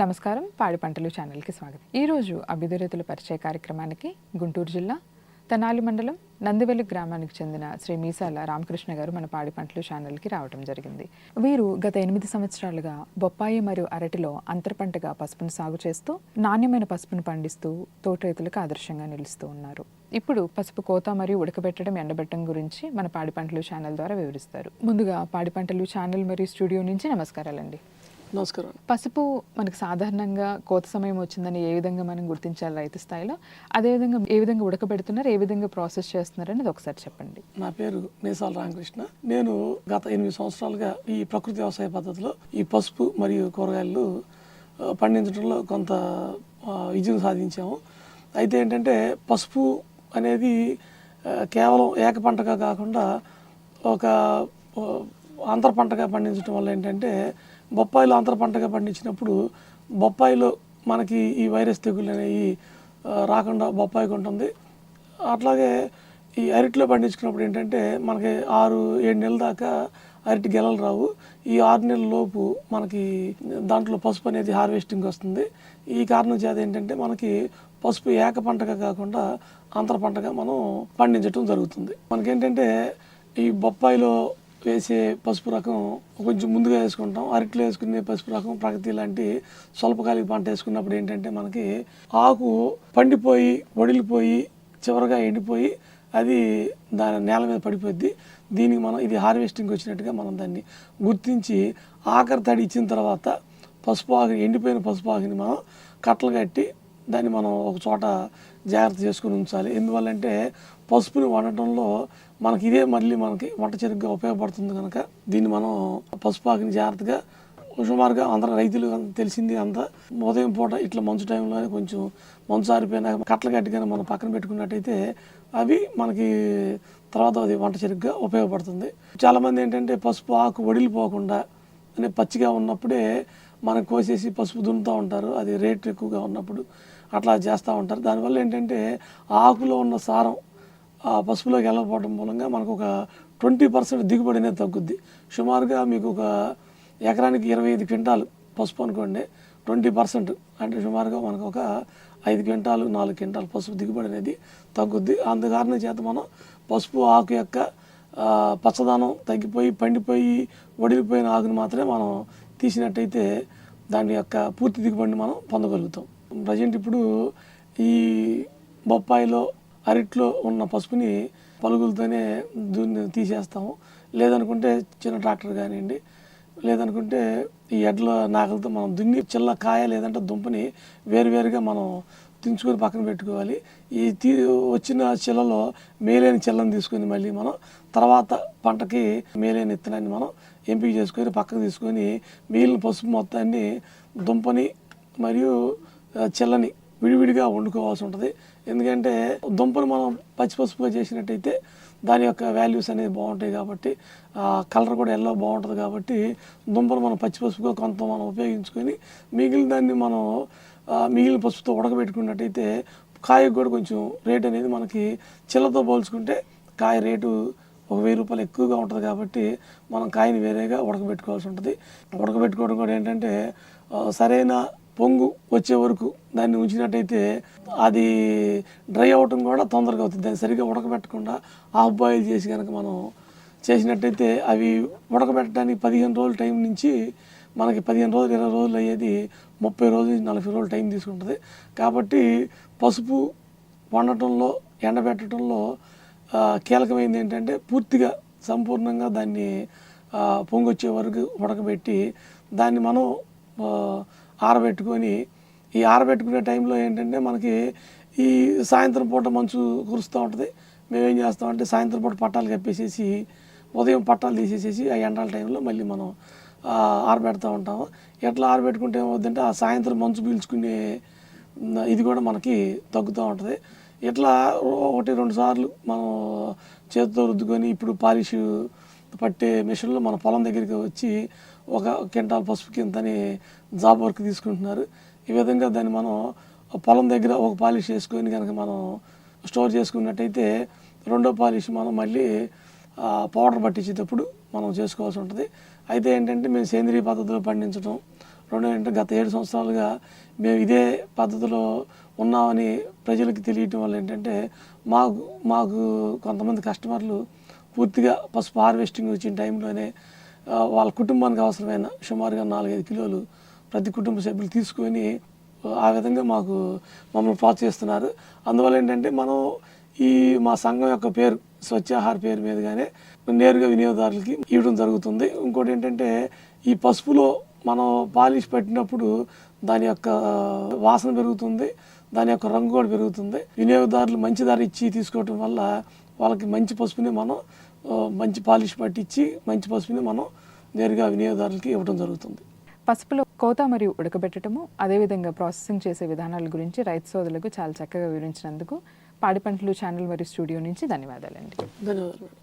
నమస్కారం. పాడి పంటలు ఛానల్కి స్వాగతం. ఈరోజు అభ్యుదయ రైతుల పరిచయ కార్యక్రమానికి గుంటూరు జిల్లా తెనాలి మండలం నందివెల్లి గ్రామానికి చెందిన శ్రీ మీసాల రామకృష్ణ గారు మన పాడి పంటలు ఛానల్కి రావడం జరిగింది. వీరు గత ఎనిమిది సంవత్సరాలుగా బొప్పాయి మరియు అరటిలో అంతర పంటగా పసుపును సాగు చేస్తూ నాణ్యమైన పసుపును పండిస్తూ తోట రైతులకు ఆదర్శంగా నిలుస్తూ ఉన్నారు. ఇప్పుడు పసుపు కోత మరియు ఉడకబెట్టడం ఎండబెట్టడం గురించి మన పాడి పంటలు ఛానల్ ద్వారా వివరిస్తారు. ముందుగా పాడి పంటలు ఛానల్ మరియు స్టూడియో నుంచి నమస్కారాలండి. నమస్కారం పసుపు మనకు సాధారణంగా కోత సమయం వచ్చిందని ఏ విధంగా మనం గుర్తించాలి రైతు స్థాయిలో? అదేవిధంగా ఏ విధంగా ఉడకబెడుతున్నారు ఏ విధంగా ప్రాసెస్ చేస్తున్నారు అనేది ఒకసారి చెప్పండి. నా పేరు మీసాల రామకృష్ణ. నేను గత ఎనిమిది సంవత్సరాలుగా ఈ ప్రకృతి వ్యవసాయ పద్ధతిలో ఈ పసుపు మరియు కూరగాయలు పండించడంలో కొంత విజయం సాధించాము. అయితే ఏంటంటే పసుపు అనేది కేవలం ఏక పంటగా కాకుండా ఒక అంతర పంటగా పండించడం వల్ల ఏంటంటే బొప్పాయిలో అంతర పంటగా పండించినప్పుడు బొప్పాయిలో మనకి ఈ వైరస్ తెగులు అనేవి రాకుండా బొప్పాయికి ఉంటుంది అట్లాగే ఈ అరటిలో పండించుకున్నప్పుడు ఏంటంటే మనకి ఆరు ఏడు నెలల దాకా అరటి గెలలు రావు. ఈ ఆరు నెలల లోపు మనకి దాంట్లో పసుపు అనేది హార్వెస్టింగ్ వస్తుంది. ఈ కారణం చేత ఏంటంటే మనకి పసుపు ఏక పంటగా కాకుండా అంతర పంటగా మనం పండించడం జరుగుతుంది. మనకేంటంటే ఈ బొప్పాయిలో వేసే పసుపు రకం కొంచెం ముందుగా వేసుకుంటాం. అరటిలో వేసుకునే పసుపు రకం ప్రగతి లాంటి స్వల్పకాలిక పంట వేసుకున్నప్పుడు ఏంటంటే మనకి ఆకు పండిపోయి వడిలిపోయి చివరగా ఎండిపోయి అది దాని నేల మీద పడిపోద్ది. దీనికి మనం ఇది హార్వెస్టింగ్ వచ్చినట్టుగా మనం దాన్ని గుర్తించి ఆఖరి తడి ఇచ్చిన తర్వాత పసుపు ఆకు ఎండిపోయిన పసుపు ఆకుని మనం కట్టలు కట్టి దాన్ని మనం ఒక చోట జాగ్రత్త చేసుకుని ఉంచాలి. ఎందువల్లంటే పసుపుని వండటంలో మనకి ఇదే మళ్ళీ మనకి వంట చెరుగ్గా ఉపయోగపడుతుంది కనుక దీన్ని మనం పసుపు ఆకుని జాగ్రత్తగా సుమారుగా అందరూ రైతులు తెలిసింది అంతా ఉదయం పూట ఇట్లా మంచు టైంలో కొంచెం మంచు ఆరిపోయినా కట్టలు గట్టిగానే మనం పక్కన పెట్టుకున్నట్టయితే అవి మనకి తర్వాత అది వంట చెరుగ్గా ఉపయోగపడుతుంది. చాలామంది ఏంటంటే పసుపు ఆకు వడిలిపోకుండా అనే పచ్చిగా ఉన్నప్పుడే మనకు కోసేసి పసుపు దున్నుతూ ఉంటారు. అది రేట్ ఎక్కువగా ఉన్నప్పుడు అట్లా చేస్తూ ఉంటారు. దానివల్ల ఏంటంటే ఆకులో ఉన్న సారం ఆ పసుపులోకి వెళ్ళకపోవడం మూలంగా మనకు ఒక ట్వంటీ పర్సెంట్ దిగుబడి అనేది తగ్గుద్ది. సుమారుగా మీకు ఒక ఎకరానికి ఇరవై ఐదు క్వింటాలు పసుపు అనుకోండి ట్వంటీ పర్సెంట్ అంటే సుమారుగా మనకు ఒక ఐదు క్వింటాలు నాలుగు క్వింటాలు పసుపు దిగుబడి అనేది తగ్గుద్ది. అందు కారణం చేత మనం పసుపు ఆకు యొక్క పచ్చదనం తగ్గిపోయి పండిపోయి వడిలిపోయిన ఆకును మాత్రమే మనం తీసినట్టయితే దాని యొక్క పూర్తి దిగుబడిని మనం పొందగలుగుతాం. ప్రజెంట్ ఇప్పుడు ఈ బొప్పాయిలో అరటిలో ఉన్న పసుపుని పలుగులతోనే దున్ని తీసేస్తాము. లేదనుకుంటే చిన్న ట్రాక్టర్ కానివ్వండి లేదనుకుంటే ఈ ఎడ్ల నాగలతో మనం దున్ని చిల్ల కాయ లేదంటే దుంపని వేరువేరుగా మనం తుంచుకొని పక్కన పెట్టుకోవాలి. ఈ తీ వచ్చిన చిల్లలో మేలైన చిల్లని తీసుకొని మళ్ళీ మనం తర్వాత పంటకి మేలైన విత్తనాన్ని మనం ఎంపిక చేసుకొని పక్కకు తీసుకొని మిగిలిన పసుపు మొత్తాన్ని దుంపని మరియు చెల్లని చిల్లని విడివిడిగా వండుకోవాల్సి ఉంటుంది. ఎందుకంటే దుంపలు మనం పచ్చి పసుపుగా చేసినట్టయితే దాని యొక్క వాల్యూస్ అనేది బాగుంటాయి కాబట్టి కలర్ కూడా ఎల్లో బాగుంటుంది కాబట్టి దుంపలు మనం పచ్చి పసుపుగా కొంత మనం ఉపయోగించుకొని మిగిలిన దాన్ని మనం మిగిలిన పసుపుతో ఉడకబెట్టుకున్నట్టయితే కాయకు కూడా కొంచెం రేట్ అనేది మనకి చిల్లతో పోల్చుకుంటే కాయ రేటు ఒక వెయ్యి రూపాయలు ఎక్కువగా ఉంటుంది కాబట్టి మనం కాయని వేరేగా ఉడకబెట్టుకోవాల్సి ఉంటుంది. ఉడకబెట్టుకోవడం కూడా ఏంటంటే సరైన పొంగు వచ్చే వరకు దాన్ని ఉంచినట్టయితే అది డ్రై అవ్వటం కూడా తొందరగా అవుతుంది. దాన్ని సరిగ్గా ఉడకబెట్టకుండా హాఫ్ బాయిల్ చేసి కనుక మనం చేసినట్టయితే అవి ఉడకబెట్టడానికి పదిహేను రోజుల టైం నుంచి మనకి పదిహేను రోజులు ఇరవై రోజులు అయ్యేది ముప్పై రోజులు నుంచి నలభై రోజులు టైం తీసుకుంటుంది. కాబట్టి పసుపు వండటంలో ఎండబెట్టడంలో కీలకమైంది కీలకమైనది ఏంటంటే పూర్తిగా సంపూర్ణంగా దాన్ని పొంగొచ్చే వరకు ఉడకబెట్టి దాన్ని మనం ఆరబెట్టుకొని ఈ ఆరబెట్టుకునే టైంలో ఏంటంటే మనకి ఈ సాయంత్రం పూట మంచు కురుస్తూ ఉంటుంది. మేమేం చేస్తామంటే సాయంత్రం పూట పట్టాలు కప్పేసేసి ఉదయం పట్టాలు తీసేసేసి ఆ ఎండాల టైంలో మళ్ళీ మనం ఆరబెడతా ఉంటాము. ఎట్లా ఆరబెట్టుకుంటే ఏమవుతుందంటే ఆ సాయంత్రం మంచు పీల్చుకునే ఇది కూడా మనకి తగ్గుతూ ఉంటుంది. ఇట్లా ఒకటి రెండు సార్లు మనం చేతితో రుద్దుకొని ఇప్పుడు పాలిష్ పట్టే మిషన్లు మన పొలం దగ్గరికి వచ్చి ఒక క్వింటాల్ పసుపు కిందని జాబ్ వర్క్ తీసుకుంటున్నారు. ఈ విధంగా దాన్ని మనం పొలం దగ్గర ఒక పాలిష్ చేసుకొని కనుక మనం స్టోర్ చేసుకున్నట్టయితే రెండో పాలిష్ మనం మళ్ళీ పౌడర్ పట్టించేటప్పుడు మనం చేసుకోవాల్సి ఉంటుంది. అయితే ఏంటంటే మేము సేంద్రియ పద్ధతిలో పండించడం రెండో ఏంటంటే గత ఏడు సంవత్సరాలుగా మేము ఇదే పద్ధతిలో ఉన్నామని ప్రజలకు తెలియటం వల్ల ఏంటంటే మాకు మాకు కొంతమంది కస్టమర్లు పూర్తిగా పసుపు హార్వెస్టింగ్ వచ్చిన టైంలోనే వాళ్ళ కుటుంబానికి అవసరమైన సుమారుగా నాలుగైదు కిలోలు ప్రతి కుటుంబ సభ్యులు తీసుకొని ఆ విధంగా మాకు మమ్మల్ని ప్రోత్సహిస్తున్నారు. అందువల్ల ఏంటంటే మనం ఈ మా సంఘం యొక్క పేరు స్వచ్ఛాహార పేరు మీదుగానే నేరుగా వినియోగదారులకి ఇవ్వడం జరుగుతుంది. ఇంకోటి ఏంటంటే ఈ పసుపులో మనం పాలిష్ పెట్టినప్పుడు దాని యొక్క వాసన పెరుగుతుంది దాని యొక్క రంగు కూడా పెరుగుతుంది. వినియోగదారులు మంచి ధర ఇచ్చి తీసుకోవటం వల్ల వాళ్ళకి మంచి పసుపుని మనం మంచి పాలిష్ పట్టించి మంచి పసుపుని మనం నేరుగా వినియోగదారులకి ఇవ్వడం జరుగుతుంది. పసుపులో కోత మరియు ఉడకబెట్టడము అదేవిధంగా ప్రాసెసింగ్ చేసే విధానాల గురించి రైతు సోదరులకు చాలా చక్కగా వివరించినందుకు. పాడి పంటలు ఛానల్ మరియు స్టూడియో నుంచి ధన్యవాదాలండి. ధన్యవాదాలు.